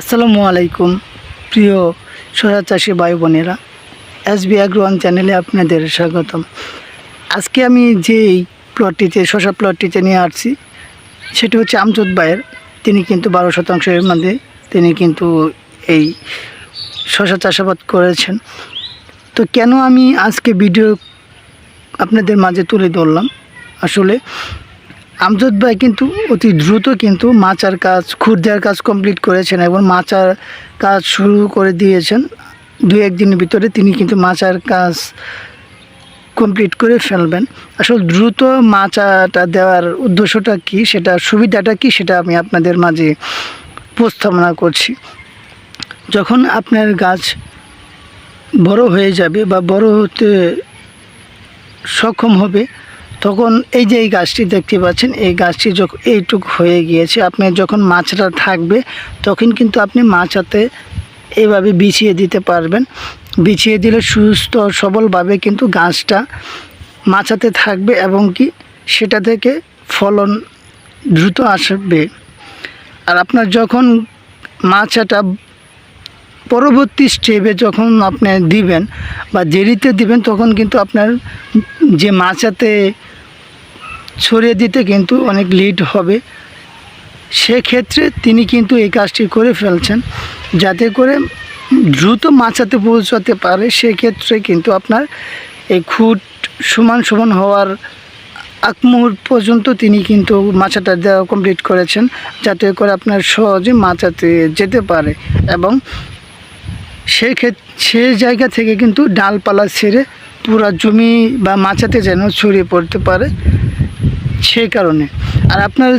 আসসালামু আলাইকুম, প্রিয় সোজা চাষি ভাই বোনেরা। এস বি আগ্রওয়ান চ্যানেলে আপনাদের স্বাগতম। আজকে আমি যেই প্লটটিতে শশা প্লটটিতে নিয়ে আসছি, সেটি হচ্ছে আমজদ ভাইয়ের। তিনি কিন্তু বারো শতাংশের মধ্যে তিনি কিন্তু এই শশা চাষাবাদ করেছেন। তো কেন আমি আজকে ভিডিও আপনাদের মাঝে তুলে ধরলাম? আসলে আমজদ ভাই কিন্তু অতি দ্রুত কিন্তু মাচার কাজ খুর কাজ কমপ্লিট করেছেন এবং মাচার কাজ শুরু করে দিয়েছেন। দু একদিনের ভিতরে তিনি কিন্তু মাচার কাজ কমপ্লিট করে ফেলবেন। আসলে দ্রুত মাচাটা দেওয়ার উদ্দেশ্যটা কি, সেটা সুবিধাটা কি, সেটা আমি আপনাদের মাঝে উপস্থাপনা করছি। যখন আপনার গাছ বড় হয়ে যাবে বা বড় হতে সক্ষম হবে তখন এই যে এই গাছটি দেখতে পাচ্ছেন, এই গাছটি যখন এইটুক হয়ে গিয়েছে। আপনি যখন মাছটা থাকবে, তখন কিন্তু আপনি মাছাতে এইভাবে বিছিয়ে দিতে পারবেন। বিছিয়ে দিলে সুস্থ, সবলভাবে কিন্তু গাছটা মাছাতে থাকবে এবং কি সেটা থেকে ফলন দ্রুত আসবে। আর আপনার যখন মাছাটা পরবর্তী স্টেপে যখন আপনি দিবেন বা দেরিতে দিবেন, তখন কিন্তু আপনার যে মাচাতে ছড়িয়ে দিতে কিন্তু অনেক লিড হবে। সেক্ষেত্রে তিনি কিন্তু এই কাজটি করে ফেলছেন, যাতে করে দ্রুত মাচাতে পৌঁছাতে পারে। সেক্ষেত্রে কিন্তু আপনার এই খুঁট সমান সমান হওয়ার আগ মুহূর্ত পর্যন্ত তিনি কিন্তু মাছাটা দেওয়া কমপ্লিট করেছেন, যাতে করে আপনার সহজে মাচাতে যেতে পারে এবং সেই ক্ষেত্রে সেই জায়গা থেকে কিন্তু ডালপালা ছেড়ে পুরা জমি বা মাচাতে যেন ছড়িয়ে পড়তে পারে। সেই কারণে। আর আপনার,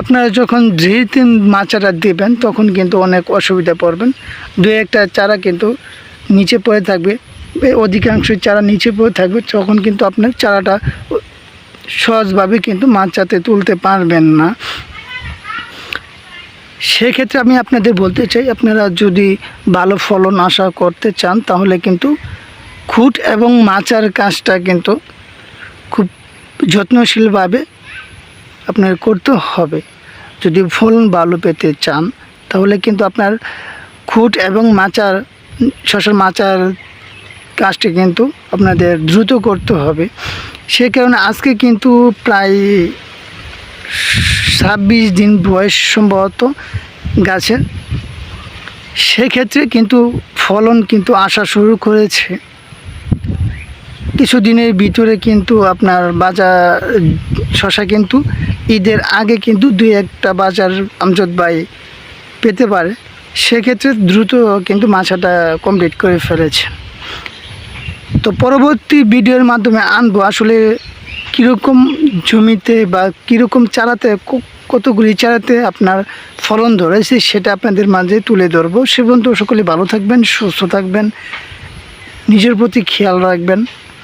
আপনারা যখন ধীরতে মাচাটা দেবেন, তখন কিন্তু অনেক অসুবিধা পড়বেন। দু একটা চারা কিন্তু নিচে পড়ে থাকবে। অধিকাংশ চারা নিচে পড়ে থাকবে, তখন কিন্তু আপনার চারাটা সহজভাবে কিন্তু মাচাতে তুলতে পারবেন না। সেক্ষেত্রে আমি আপনাদের বলতে চাই, আপনারা যদি ভালো ফলন আশা করতে চান, তাহলে কিন্তু খুঁট এবং মাচার কাজটা কিন্তু যত্নশীলভাবে আপনার করতে হবে। যদি ফলন ভালো পেতে চান, তাহলে কিন্তু আপনার খুঁট এবং মাচার শশার মাচার কাজটি কিন্তু আপনাদের দ্রুত করতে হবে। সে কারণে আজকে কিন্তু প্রায় ছাব্বিশ দিন বয়স সম্ভবত গাছের। সেক্ষেত্রে কিন্তু ফলন কিন্তু আসা শুরু করেছে। কিছুদিনের ভিতরে কিন্তু আপনার বাজার, শশা কিন্তু ঈদের আগে কিন্তু দুই একটা বাজার আমজদ বাই পেতে পারে। সেক্ষেত্রে দ্রুত কিন্তু মাছাটা কমপ্লিট করে ফেলেছে। তো পরবর্তী ভিডিওর মাধ্যমে আনব, আসলে কীরকম জমিতে বা কীরকম চারাতে কতগুলি চারাতে আপনার ফলন ধরেছে সেটা আপনাদের মাঝে তুলে ধরবো। সে পর্যন্ত সকলে ভালো থাকবেন, সুস্থ থাকবেন, নিজের প্রতি খেয়াল রাখবেন।